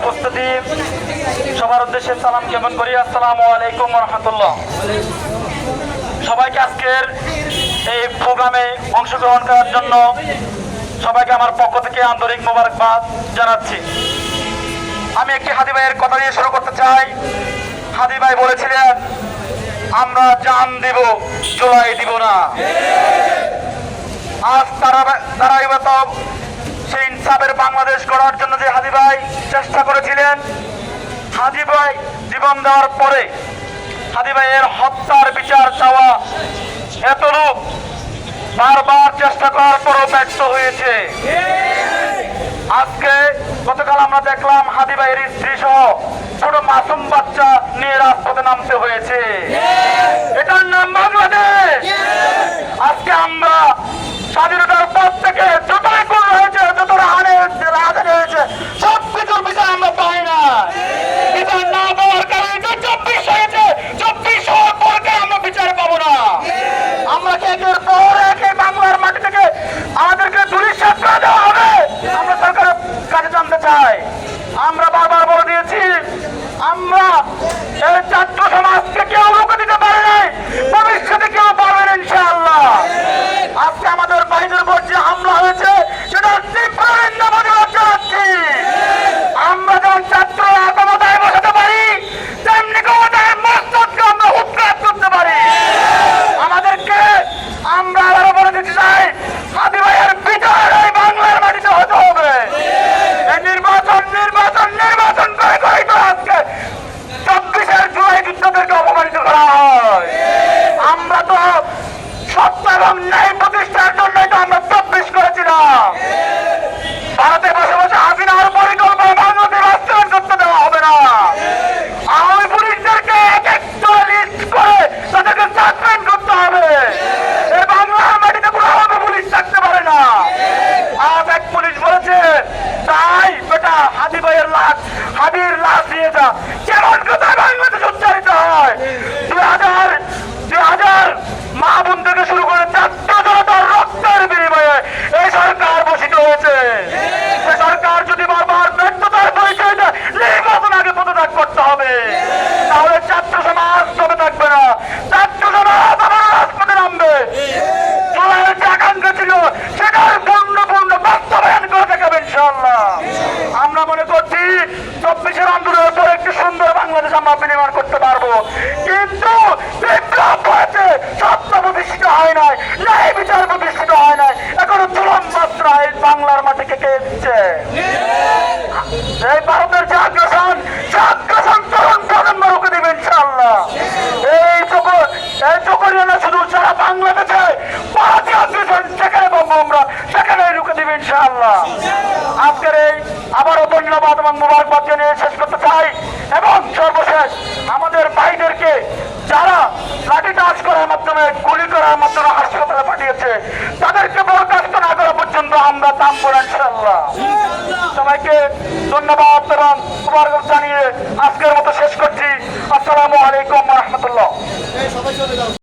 উপস্থিতি, সবার উদ্দেশ্যে সালাম জ্ঞাপন করি। আসসালামু আলাইকুম রহমতুল্লাহ। সবাইকে আজকের এই প্রোগ্রামে অংশগ্রহণ করার জন্য সবাইকে আমার পক্ষ থেকে আন্তরিক মোবারকবাদ জানাচ্ছি। আমি একটি হাদি ভাইয়ের কথা নিয়ে শুরু করতে চাই। হাদি ভাই বলেছিলেন, আমরা জান দিব, জোলাই দিব না। আজ তারা তারা কাজে হাজি ভাই চেষ্টা করেছিলেন। হাজি ভাই জীবন দেওয়ার পরে হাজি ভাইয়ের হত্যার বিচার চাওয়া এত রূপ বারবার চেষ্টা করার পরও ব্যক্ত হয়েছে। আজকে গতকাল আমরা দেখলাম হাদি ভাইয়ের স্ত্রী সহ ছোট মাসুম বাচ্চা নিয়ে রাজপথে নামতে হয়েছে। এটার নাম বাংলাদেশ। আজকে আমরা স্বাধীনতার পর থেকে எதிர்ப்போம் হাবির লাশ নিয়ে যা। কেমন কথা বাংলাদেশ উচ্চারিত হয়? বাংলার মাটিকে কে দিচ্ছে? ধন্যবাদ এবং শুভারগঞ্জ জানিয়ে আজকের